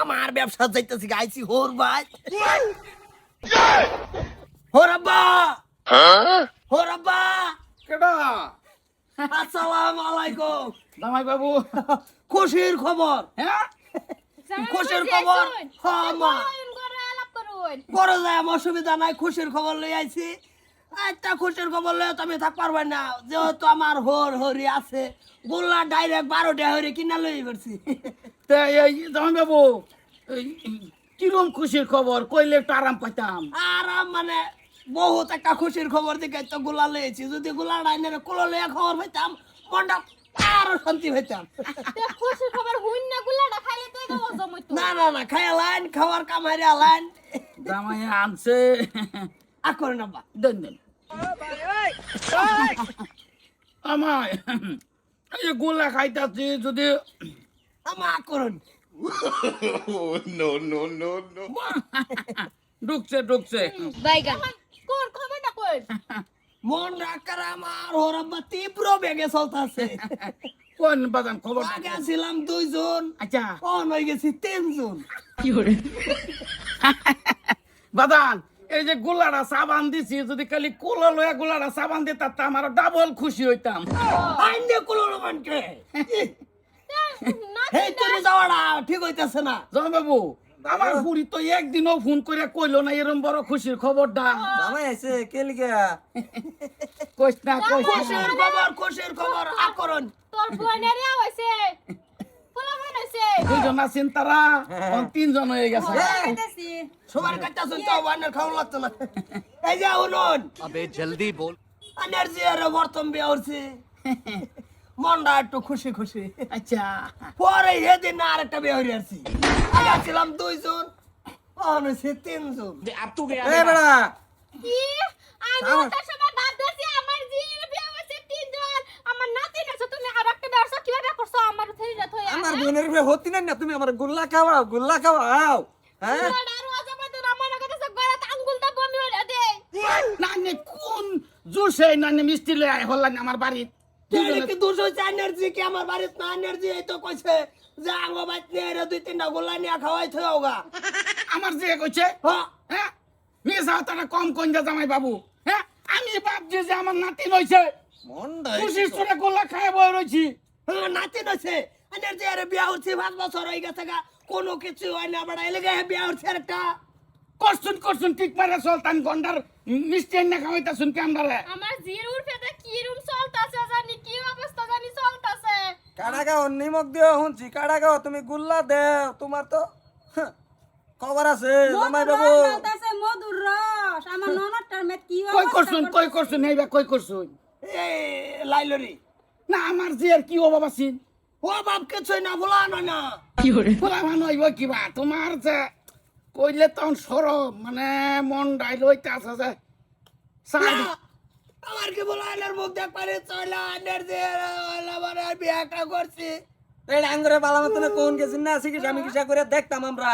আমার ব্যবসা যাইতেছি গাইছি হোর ভাই হোর আব্বা হোর আব্বা কেডা আসসালামু আলাইকুম জামাই বাবু খুশির খবর হ্যাঁ খুশির খবর হ্যাঁ মা বড় যায় আমার অসুবিধা নাই খুশির খবর লই আইছি একটা খুশির খবর লই তুমি থাক পারবে না। যেহেতু আমার হর হরি আছে গোল্লা ডাইরেক্ট বারোটা হরি কিনা লই করছি তে এই জামাই বাবু এই কিরম খুশির খবর? কইলে একটু আরাম পাইতাম। আরাম মানে বহুত একটা খুশির খবর দিকে তো গোলা লইছি যদি গোলা ডাইনের কোলো লইয়া খবর পাইতাম মনটা আরও শান্তি পাইতাম। খুশি খবর হুইন না গুলাটা খাইলে তো এগো জমই তো না না না খাই লাইন খাওয়ার কামারি লাইন। জামাই আনছে। আর করে না বা দেন দেন আমায় এই যে গোলা খাইতাছি যদি আমা করুন। ঢুকছে ঢুকছে। বাইগা। কোন খবরটা কোন মন রাখার আমার হরব্বা তীব্র বেগে চলতেছে। কোন বাদাম খবর? আগে ছিলাম দুইজন আচ্ছা। অন হয়ে গেছি তিনজন। কি বাদান এই যে গোলাটা সাবান দিছি যদি খালি কোলা লয়া গোলাটা সাবান দিতা তা আমার ডাবল খুশি হইতাম। আইনে কুলো রোমানকে এই তোর যাওয়াটা ঠিক হইতাছে না। জামাই বাবু আমার বুড়ি তো একদিনও ফোন করে কইলো না এরম বড় খুশির খবরটা। জামাই আইছে কে লিগা? কইস না কইস না। খুশির খবর খুশির খবর আকরণ তোর হইছে। দুইজন আছেন তারা এখন তিনজন হয়ে গেছে। সবার কাছে শুনতে হবে আনের খাওয়া লাগতো না। এই যে উনুন। আবে জলদি বল। এনার্জি আর বর্তম বিয়া উঠছে মনটা একটু খুশি খুশি। আচ্ছা। পরে এদিন না আরেকটা বিয়ে হয়ে আসছি। আগে ছিলাম দুইজন অন হয়েছে তিনজন। এ বেড়া। কি? আমি আমার- ওটার সময় ভাবতেছি আমার জির বিয়ে তিনজন। আমার নাতি নাছো তুমি আর একটা ব্যবসা কীভাবে করছ? আমার থই না থই আমার বোনের বিয়ে হতি না না তুমি আমার গুল্লা খাওয়াও গুল্লা খাওয়াও হ্যাঁ? আমার কাছে গড়াত আঙ্গুলটা বমি হইরা দে। নানি কোন জুসে নানি মিষ্টি লয়ে আয় হল্লানি আমার বাড়ি তাহলে কি দুশো এনার্জি কি আমার বাড়িতে না এনার্জি এই তো কইছে যে আঙ্গ বাইত নিয়ে এরা দুই তিনটা গোলা নিয়ে খাওয়াই থই আমার যে কইছে হ্যাঁ। হ্যাঁ? তারা কম কইন যা জামাই বাবু হ্যাঁ? আমি ভাবছি যে আমার নাতি নইছে মন খুশি সুরে গোলা খায় বই রইছি। হ্যাঁ নাতি আরে বিয়া হচ্ছে পাঁচ বছর হয়ে গেছে গা কোনো কিছু হয় না বড়। এলাকা বিয়া হচ্ছে একটা করছুন করছুন ঠিক মারে চলতান গন্ডার মিষ্টি এনে খাওয়াইতা শুন কামদারে আমার জির উরফেতে কি রুম চলতাছে জানি কি অবস্থা জানি চলতাছে। কাড়া গাও নিমক দিও শুনছি। কাড়া গাও তুমি গুল্লা দেও তোমার তো হ্যাঁ, খবর আছে জামাই বাবু। মধুর রস। আমার ননদটার মেয়ে কি কই করছুন কই করছুন এইবা কই করছুন? এই লাইলরি। না আমার আর কি অভাব আছিন ও বাপ কিছুই না বলা না। না বলা মানুষ হইব কিবা? তোমার যে কইলে তখন সরব মানে মন ডাইল হইতে আছে যে আমার কি বলা এনার মুখ দেখ পারে? চলা এনার্জি আমার বিয়াটা করছি। এই আঙ্গুরে বালা মতন কোন গেছিন না চিকিৎসা আমি কিসা করে দেখতাম আমরা।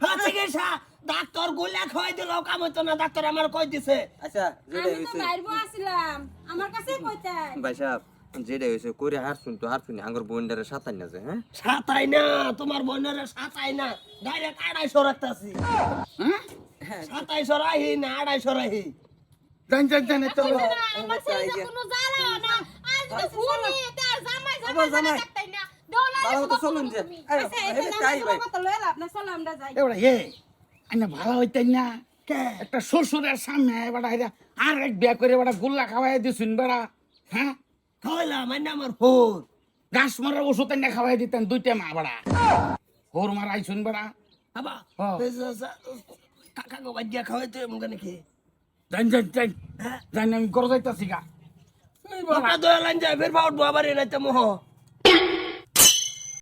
হ্যাঁ চিকিৎসা ডাক্তার গোলা খাওয়াই দিল কাম হইতো না ডাক্তার আমার কই দিছে? আচ্ছা আমি তো মারবো আসিলাম। আমার কাছে কইতাই ভাই সাহেব যেটা হয়েছে করে হার শুন তো হার শুনি আঙ্গুর বোনটারে সাতাই না যে হ্যাঁ? সাতাই না তোমার বোনের সাতাই না ডাইরেক্ট আড়াইশো রাখতাছি। হ্যাঁ? সাতাইশো রাহি না আড়াইশো রাহি? জান জান জান তো ভালো চলুন যে। এই, আচ্ছা লাভ না হইতেন কে? একটা শ্বশুরের সামনে আর এক বিয়া করে বেড়া গুল্লা খাওয়াই দিছুন বেড়া হ্যাঁ? খাওয়াইলাম মানে আমার ফোন গাছ মারার ওষুধ এনে খাওয়াই দিতেন দুইটা মা বেড়া। হোর মারাইছুন বেড়া। বাবা। কাকা গো বাজিয়া খাওয়াইতে মুখে নাকি? জান জান জান জান আমি গরজ যাইতাছি গা। দয়া লাইন যায় ফের বাউট বাবার এরাইতে মোহ।